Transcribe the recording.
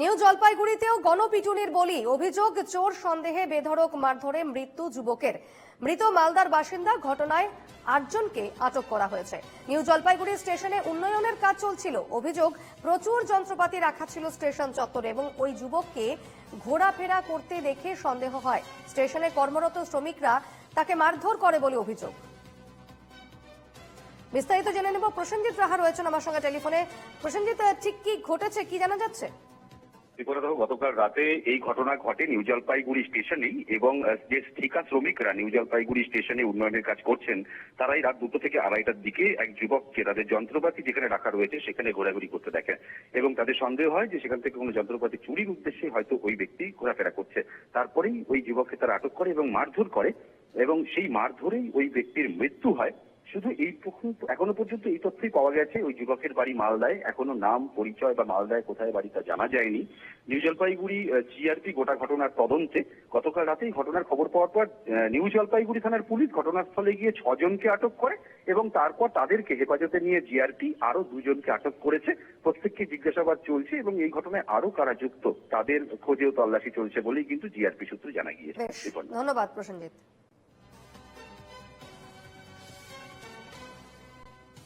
New জলপাইগুড়িতেও গণপিটুনির বলি। অভিযোগ, চোর সন্দেহে, বেধড়ক, মারধরে মৃত্যু যুবকের। মৃত মালদার বাসিন্দা ঘটনায় আটজনকে আটক করা হয়েছে। নিউ জলপাইগুড়ি স্টেশনে উন্নয়নের কাজ চলছিল। অভিযোগ, প্রচুর যন্ত্রপাতি রাখা ছিল স্টেশন চত্বরে এবং ওই যুবককে ঘোরাফেরা করতে দেখে সন্দেহ হয়। স্টেশনে কর্মরত শ্রমিকরা তাকে মারধর করে বলে অভিযোগ। বিস্তারিত জেনে নেব। প্রসেনজিৎ রাহা রয়েছেন আমার সঙ্গে টেলিফোনে। প্রসেনজিৎ, ঠিক কি ঘটেছে? কি জানা যাচ্ছে? ত্রিপুরা দেখো গতকাল রাতে এই ঘটনা ঘটে নিউ জলপাইগুড়ি স্টেশনেই এবং যে ঠিকা শ্রমিকরা নিউ জলপাইগুড়ি স্টেশনে উন্নয়নের কাজ করছেন, তারাই রাত দুটো থেকে আড়াইটার দিকে এক যুবককে তাদের যন্ত্রপাতি যেখানে রাখা রয়েছে সেখানে ঘোরাঘুরি করতে দেখে। এবং তাদের সন্দেহ হয় যে সেখান থেকে কোনো যন্ত্রপাতি চুরির উদ্দেশ্যে হয়তো ওই ব্যক্তি ঘোরাফেরা করছে। তারপরেই ওই যুবককে তারা আটক করে এবং মারধর করে এবং সেই মারধরেই ওই ব্যক্তির মৃত্যু হয়। শুধু এই পর্যন্ত- এখনও পর্যন্ত এই তথ্যই পাওয়া গেছে। ওই যুবকের বাড়ি মালদায়। এখনও নাম, পরিচয় বা মালদায় কোথায় বাড়ি তা জানা যায়নি। নিউ জলপাইগুড়ি জিআরপি গোটা ঘটনার তদন্তে গতকাল রাতেই ঘটনার খবর পাওয়ার পর নিউ জলপাইগুড়ি থানার পুলিশ ঘটনাস্থলে গিয়ে ছজনকে আটক করে এবং তারপর তাদেরকে হেফাজতে নিয়ে জিআরপি আরও দুজনকে আটক করেছে। প্রত্যেককে জিজ্ঞাসাবাদ চলছে এবং এই ঘটনায় আরও কারা যুক্ত, তাদের খোঁজেও তল্লাশি চলছে বলেই কিন্তু জিআরপি সূত্রে জানা গিয়েছে। ধন্যবাদ প্রসেনজিৎ।